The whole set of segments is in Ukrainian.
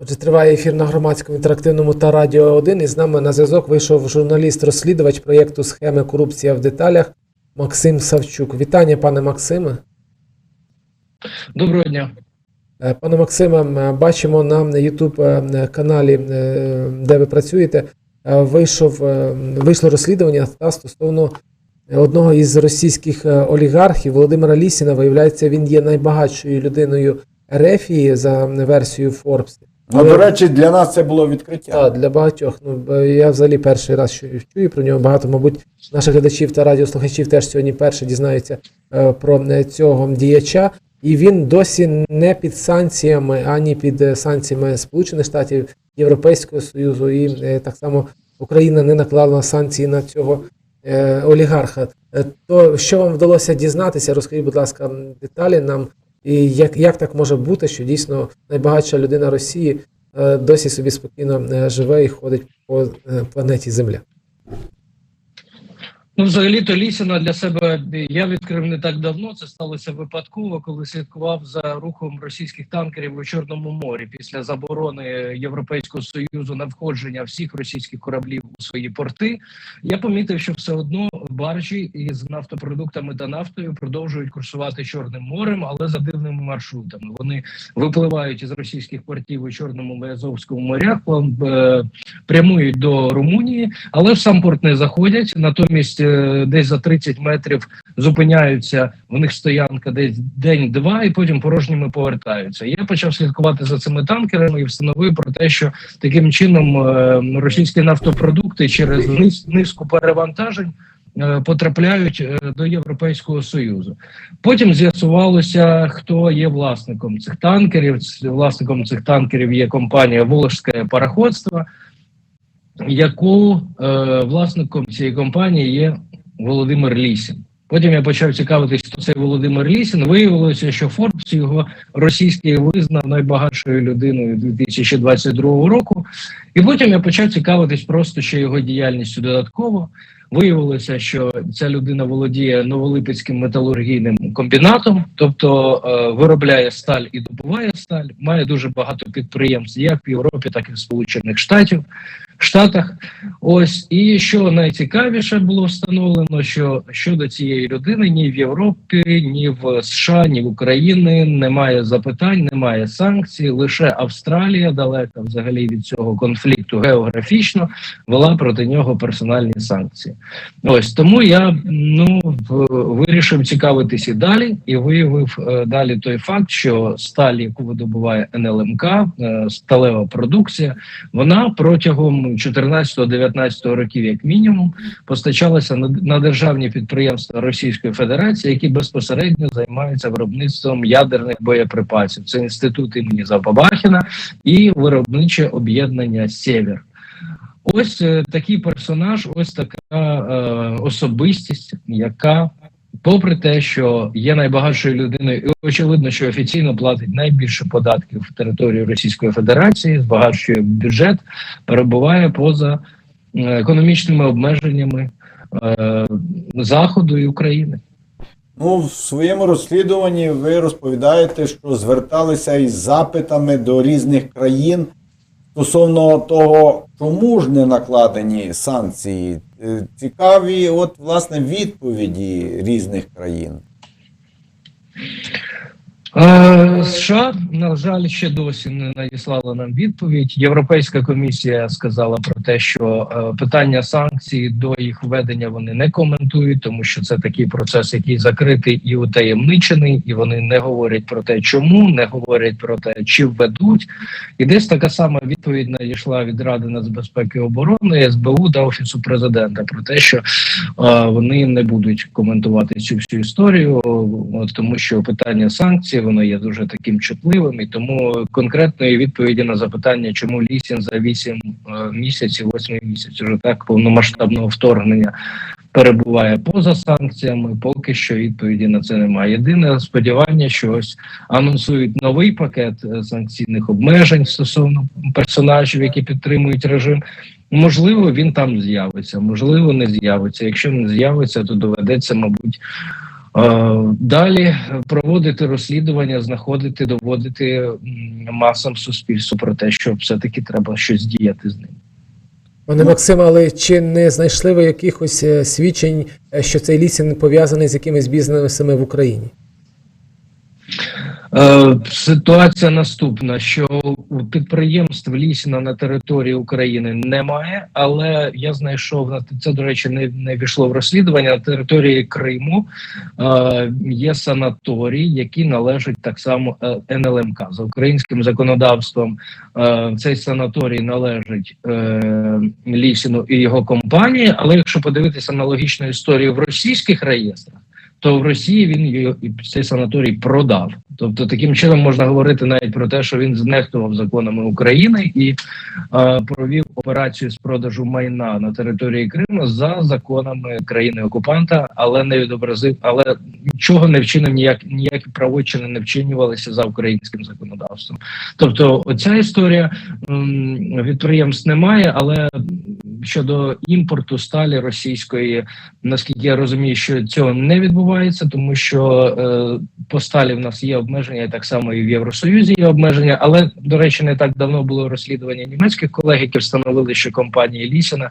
Отже, триває ефір на громадському інтерактивному та Радіо 1. І з нами на зв'язок вийшов журналіст-розслідувач проєкту Схеми корупція в деталях Максим Савчук. Вітання, пане Максиме. Доброго дня. Е, Пане Максиме, бачимо на YouTube каналі, е, де ви працюєте, е, вийшов, е, вийшло розслідування та стосовно одного із російських е, олігархів Володимира Лісіна. Виявляється, він є найбагатшою людиною Ерефії за версією Forbes. Ну, до речі, для нас це було відкриття. Так, для багатьох. Ну я взагалі перший раз чую, чую про нього. Багато, мабуть, наших глядачів та радіослухачів теж сьогодні перше дізнаються е, про е, цього діяча. І він досі не під санкціями, ані під е, санкціями Сполучених Штатів, Європейського Союзу, і е, так само Україна не наклала санкції на цього е, олігарха. Е, То що вам вдалося дізнатися? Розкажіть, будь ласка, деталі нам. І як, як так може бути, що дійсно найбагатша людина Росії е, досі собі спокійно е, живе і ходить по е, планеті Земля? Ну, взагалі-то Лісіна для себе я відкрив не так давно. Це сталося випадково, коли слідкував за рухом російських танкерів у Чорному морі після заборони Європейського союзу на входження всіх російських кораблів у свої порти. Я помітив, що все одно баржі із нафтопродуктами та нафтою продовжують курсувати Чорним морем, але за дивними маршрутами. Вони випливають із російських портів у Чорному і Азовському морях, е, прямують до Румунії, але в сам порт не заходять. Натомість десь за 30 метрів зупиняються. В них стоянка десь день-два, і потім порожніми повертаються. Я почав слідкувати за цими танкерами і встановив про те, що таким чином е, російські нафтопродукти через низку перевантажень. е, Потрапляють е, до Європейського союзу. Потім з'ясувалося, хто є власником цих танкерів. Власником цих танкерів є компанія Волжське пароходство, яку е, власником цієї компанії є Володимир Лісін. Потім я почав цікавитись, хто цей Володимир Лісін. Виявилося, що Форбс його російський визнав найбагатшою людиною 2022 року. І потім я почав цікавитись просто ще його діяльністю додатково. Виявилося, що ця людина володіє новолипецьким металургійним комбінатом, тобто е, виробляє сталь і добуває сталь, має дуже багато підприємств як в Європі, так і в Сполучених Штатів. Штатах, ось і що найцікавіше було встановлено, що щодо цієї людини ні в Європі, ні в США, ні в Україні немає запитань, немає санкцій. Лише Австралія далека взагалі від цього конфлікту географічно вела проти нього персональні санкції. Ось тому я ну вирішив цікавитись і далі, і виявив е, далі той факт, що сталь, яку видобуває НЛМК, е, сталева продукція, вона протягом 14-19 років, як мінімум, постачалася на, державні підприємства Російської Федерації, які безпосередньо займаються виробництвом ядерних боєприпасів. Це інститут імені Запабахіна і виробниче об'єднання Сєвєр. Ось е, такий персонаж, ось така е, особистість, яка, попри те, що є найбагатшою людиною, і очевидно, що офіційно платить найбільше податків в території Російської Федерації, збагачує бюджет, перебуває поза е, економічними обмеженнями е, Заходу і України. Ну, в своєму розслідуванні ви розповідаєте, що зверталися із запитами до різних країн стосовно того, чому ж не накладені санкції. Е, Цікаві, от, власне, відповіді різних країн. Е, США, на жаль, ще досі не надіслала нам відповідь. Європейська комісія сказала про те, що е, питання санкцій до їх введення вони не коментують, тому що це такий процес, який закритий і утаємничений, і вони не говорять про те, чому не говорять про те, чи введуть. І десь така сама відповідь надійшла від Ради нацбезпеки і оборони СБУ та офісу президента про те, що е, вони не будуть коментувати цю всю історію, тому що питання санкцій воно є дуже таким чутливим, і тому конкретної відповіді на запитання, чому Лісін за 8 е, місяців, 8 місяць уже так повномасштабного вторгнення перебуває поза санкціями. Поки що відповіді на це немає. Єдине сподівання, що ось анонсують новий пакет е, санкційних обмежень стосовно персонажів, які підтримують режим. Можливо, він там з'явиться, можливо, не з'явиться. Якщо не з'явиться, то доведеться, мабуть, Далі проводити розслідування, знаходити, доводити масам суспільству про те, що все-таки треба щось діяти з ним. Пане Максиме, але чи не знайшли ви якихось е, свідчень, е, що цей лісін пов'язаний з якимись бізнесами в Україні? Е, Ситуація наступна: що підприємств Лісіна на території України немає, але я знайшов на це, до речі, не, не війшло в розслідування. На території Криму е, є санаторій, який належить так само е, НЛМК за українським законодавством. Е, цей санаторій належить е, Лісіну і його компанії. Але якщо подивитися аналогічну історію в російських реєстрах то в Росії він цей санаторій продав. Тобто, таким чином можна говорити навіть про те, що він знехтував законами України і е, провів операцію з продажу майна на території Криму за законами країни окупанта, але не відобразив, але нічого не вчинив, ніяк ніякі правочини не вчинювалися за українським законодавством. Тобто, оця історія м, підприємств немає, але щодо імпорту сталі російської наскільки я розумію, що цього не відбувається, тому що е, по сталі в нас є обмеження, і так само і в Євросоюзі є обмеження. Але до речі, не так давно було розслідування німецьких колег, які встановили, що компанії Лісіна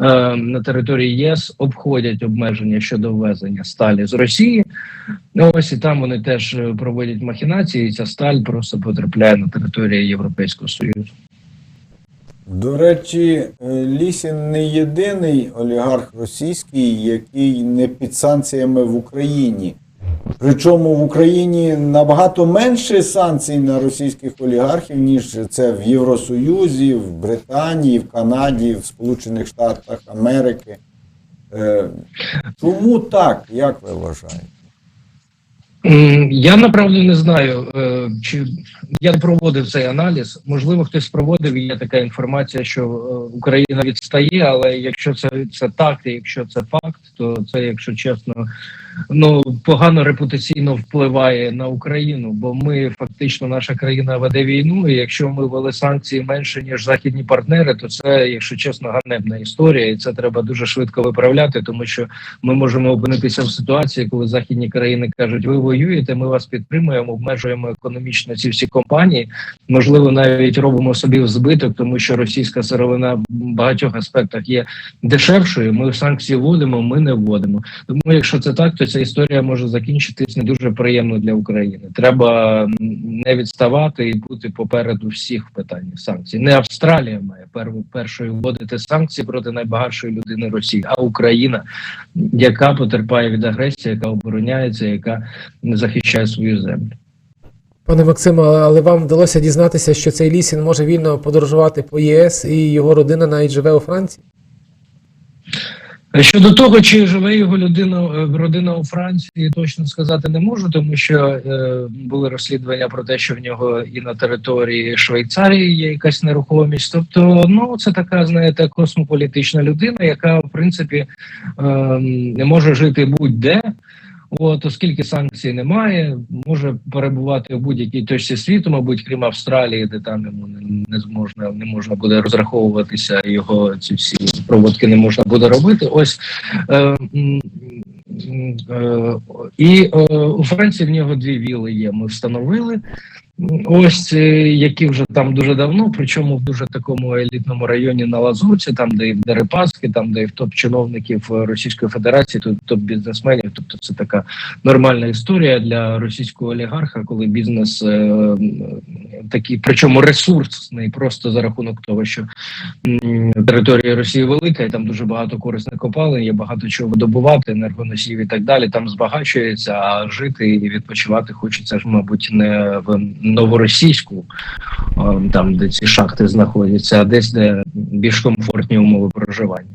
е, на території ЄС обходять обмеження щодо ввезення сталі з Росії. Ось і там вони теж е, проводять махінації. і Ця сталь просто потрапляє на територію Європейського союзу. До речі, е, Лісін не єдиний олігарх російський, який не під санкціями в Україні. Причому в Україні набагато менше санкцій на російських олігархів, ніж це в Євросоюзі, в Британії, в Канаді, в Сполучених Штатах Америки. Е, Чому так, як ви вважаєте? Я направду не знаю, е, чи я проводив цей аналіз. Можливо, хтось проводив. Є така інформація, що е, Україна відстає, але якщо це, це так, і якщо це факт, то це, якщо чесно, ну погано репутаційно впливає на Україну, бо ми фактично наша країна веде війну. І якщо ми ввели санкції менше ніж західні партнери, то це, якщо чесно, ганебна історія, і це треба дуже швидко виправляти, тому що ми можемо опинитися в ситуації, коли західні країни кажуть, ви воюєте, ми вас підтримуємо, обмежуємо економічно ці всі компанії. Можливо, навіть робимо собі збиток, тому що російська сировина в багатьох аспектах є дешевшою. Ми санкції вводимо, ми не вводимо. Тому, якщо це так, то ця історія може закінчитись не дуже приємно для України. Треба не відставати і бути попереду всіх в питанні санкцій. Не Австралія має першою вводити санкції проти найбагатшої людини Росії, а Україна, яка потерпає від агресії, яка обороняється, яка захищає свою землю. Пане Максиме, але вам вдалося дізнатися, що цей лісін може вільно подорожувати по ЄС і його родина навіть живе у Франції? Щодо того, чи живе його людина е, родина у Франції, точно сказати не можу, тому що е, були розслідування про те, що в нього і на території Швейцарії є якась нерухомість. Тобто, ну це така, знаєте, космополітична людина, яка в принципі е, не може жити будь-де. От, оскільки санкцій немає, може перебувати в будь-якій точці світу, мабуть, крім Австралії, де там йому не, не зможна, не можна буде розраховуватися, його ці всі проводки не можна буде робити. Ось е, е, і е, у Франції в нього дві віли є. Ми встановили. Ось е, які вже там дуже давно, причому в дуже такому елітному районі на Лазурці, там де і в Дерипаски, там де і в топ чиновників е, Російської Федерації, тут топ бізнесменів. Тобто це така нормальна історія для російського олігарха, коли бізнес е, такий, причому ресурсний, просто за рахунок того, що м, територія Росії велика, і там дуже багато корисних копалин, є багато чого видобувати, енергоносіїв і так далі. Там збагачується, а жити і відпочивати хочеться ж, мабуть, не в новоросійську, там де ці шахти знаходяться, а десь де більш комфортні умови проживання.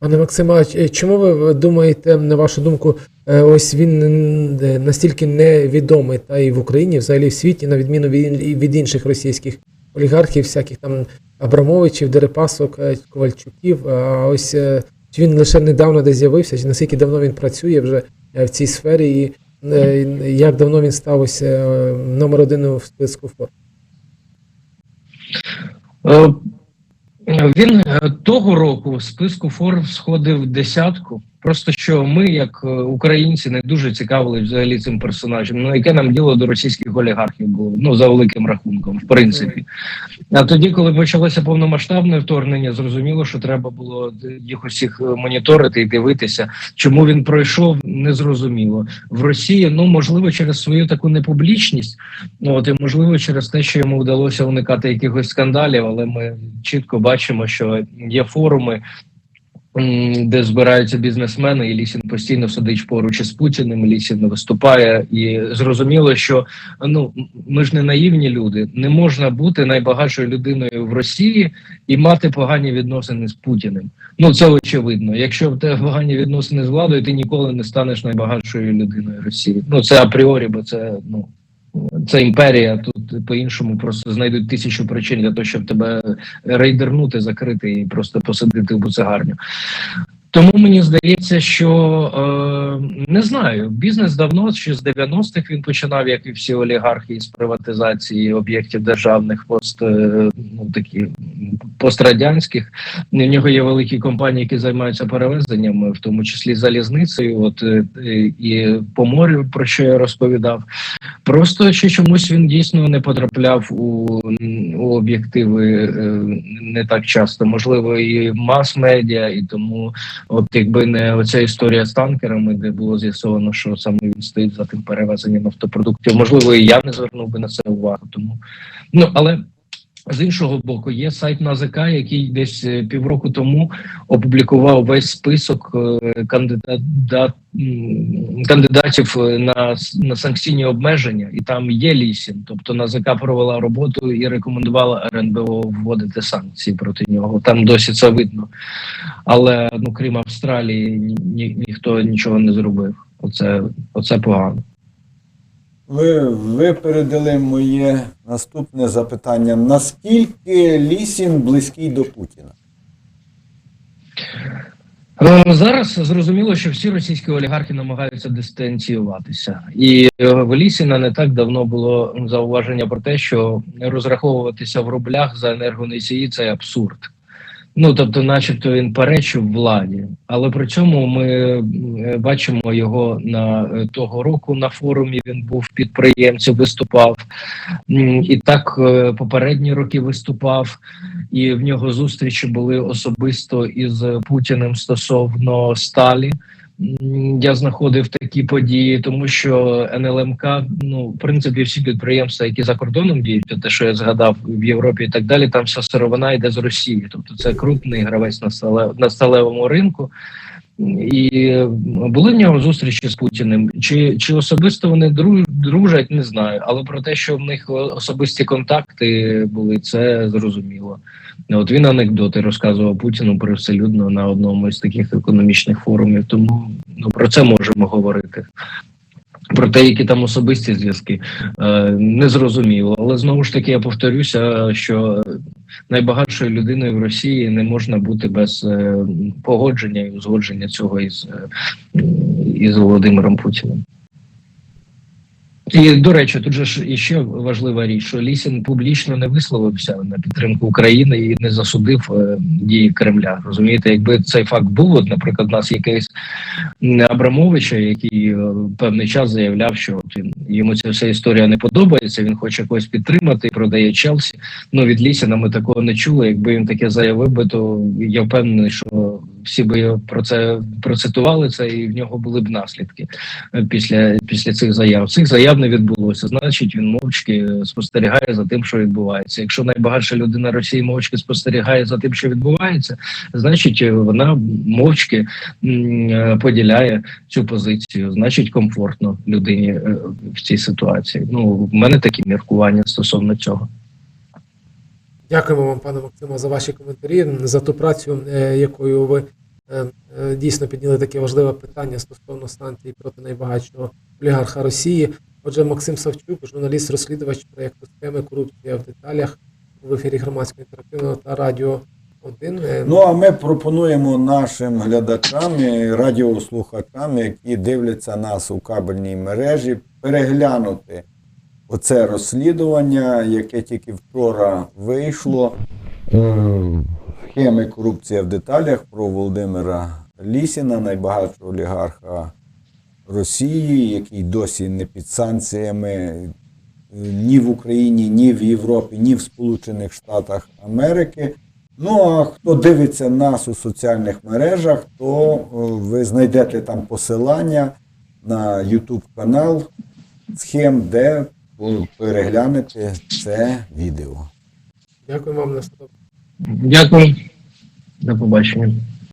Пане Максиме, чому ви думаєте, на вашу думку, е, ось він настільки невідомий та і в Україні, взагалі в світі, на відміну від, інших російських олігархів, всяких там Абрамовичів, Дерипасок, е, Ковальчуків. А ось е, чи він лише недавно десь з'явився, чи наскільки давно він працює вже в цій сфері, і як давно він став ось е, номер один в списку Forbes? Е, Він Е, Того року в списку ФОР сходив в десятку. Просто що ми, як е, українці, не дуже цікавились взагалі цим персонажем. Ну яке нам діло до російських олігархів було ну за великим рахунком, в принципі. А тоді, коли почалося повномасштабне вторгнення, зрозуміло, що треба було їх усіх е, моніторити і дивитися. Чому він пройшов, не зрозуміло. В Росії, ну можливо, через свою таку непублічність, ну от і можливо, через те, що йому вдалося уникати якихось скандалів, але ми чітко бачимо, що є форуми. Де збираються бізнесмени, і Лісін постійно сидить поруч із Путіним. Лісін виступає, і зрозуміло, що ну ми ж не наївні люди. Не можна бути найбагатшою людиною в Росії і мати погані відносини з Путіним. Ну це очевидно. Якщо в тебе погані відносини з владою, ти ніколи не станеш найбагатшою людиною Росії. Ну це апріорі, бо це ну. Це імперія. Тут по-іншому просто знайдуть тисячу причин для того, щоб тебе рейдернути, закрити і просто посадити в буцегарню. Тому мені здається, що е, не знаю, бізнес давно ще з 90-х він починав, як і всі олігархи, з приватизації об'єктів державних пост е, ну такі пострадянських. У нього є великі компанії, які займаються перевезеннями, в тому числі залізницею. От е, і по морю, про що я розповідав. Просто що чомусь він дійсно не потрапляв у, у об'єктиви е, не так часто. Можливо, і мас-медіа, і тому, от якби не оця історія з танкерами, де було з'ясовано, що саме він стоїть за тим перевезенням автопродуктів, Можливо, і я не звернув би на це увагу. Тому ну але. З іншого боку, є сайт НАЗК, який десь е, півроку тому опублікував весь список е, кандидат, кандидатів е, на, на санкційні обмеження, і там є лісін. Тобто НАЗК провела роботу і рекомендувала РНБО вводити санкції проти нього. Там досі це видно. Але ну крім Австралії, ні, ні, ніхто нічого не зробив. Оце, оце погано. Ви випередили моє наступне запитання. Наскільки Лісін близький до Путіна? Е, Зараз зрозуміло, що всі російські олігархи намагаються дистанціюватися, і е, в Лісіна не так давно було зауваження про те, що розраховуватися в рублях за енергоносії це абсурд. Ну тобто, начебто, він перечив владі, але при цьому ми е, бачимо його на е, того року на форумі. Він був підприємцем, виступав і так е, попередні роки виступав і в нього зустрічі були особисто із Путіним стосовно сталі. Я знаходив такі події, тому що НЛМК, ну в принципі, всі підприємства, які за кордоном діють, те, що я згадав в Європі і так далі, там вся сировина йде з Росії. Тобто це крупний гравець на сталевому ринку. І були в нього зустрічі з Путіним. Чи, чи особисто вони друж- дружать, не знаю. Але про те, що в них особисті контакти були, це зрозуміло. От він анекдоти розказував Путіну привселюдно на одному із таких економічних форумів. Тому ну про це можемо говорити. Про те, які там особисті зв'язки, е, не зрозуміло. Але знову ж таки я повторюся, що найбагатшою людиною в Росії не можна бути без е, погодження і узгодження цього із, е, із Володимиром Путіним. І до речі, тут же ж іще важлива річ, що Лісін публічно не висловився на підтримку України і не засудив е, дії Кремля. Розумієте, якби цей факт був, от, наприклад, у нас якийсь Абрамовича, який е, певний час заявляв, що він йому ця вся історія не подобається. Він хоче когось підтримати продає Челсі. Ну від Лісіна ми такого не чули. Якби він таке заявив би, то я впевнений, що всі би про це процитували це, і в нього були б наслідки е, після, після цих заяв. Цих заяв не відбулося. Значить, він мовчки спостерігає за тим, що відбувається. Якщо найбагатша людина Росії мовчки спостерігає за тим, що відбувається, значить вона мовчки поділяє цю позицію. Значить, комфортно людині е, в цій ситуації. Ну в мене такі міркування стосовно цього. Дякуємо вам, пане Максиме, за ваші коментарі, за ту працю, е, якою ви е, дійсно підняли таке важливе питання стосовно станції проти найбагатшого олігарха Росії. Отже, Максим Савчук, журналіст-розслідувач проєкту схеми корупція в деталях в ефірі громадського інтерактивного та радіо 1. Ну а ми пропонуємо нашим глядачам і радіослухачам, які дивляться нас у кабельній мережі, переглянути оце розслідування, яке тільки вчора вийшло. Е, схеми корупція в деталях про Володимира Лісіна, найбагатшого олігарха Росії, який досі не під санкціями е, ні в Україні, ні в Європі, ні в Сполучених Штатах Америки. Ну а хто дивиться нас у соціальних мережах, то е, ви знайдете там посилання на YouTube канал схем, де переглянете це відео. Дякую вам на все. Дякую. До побачення.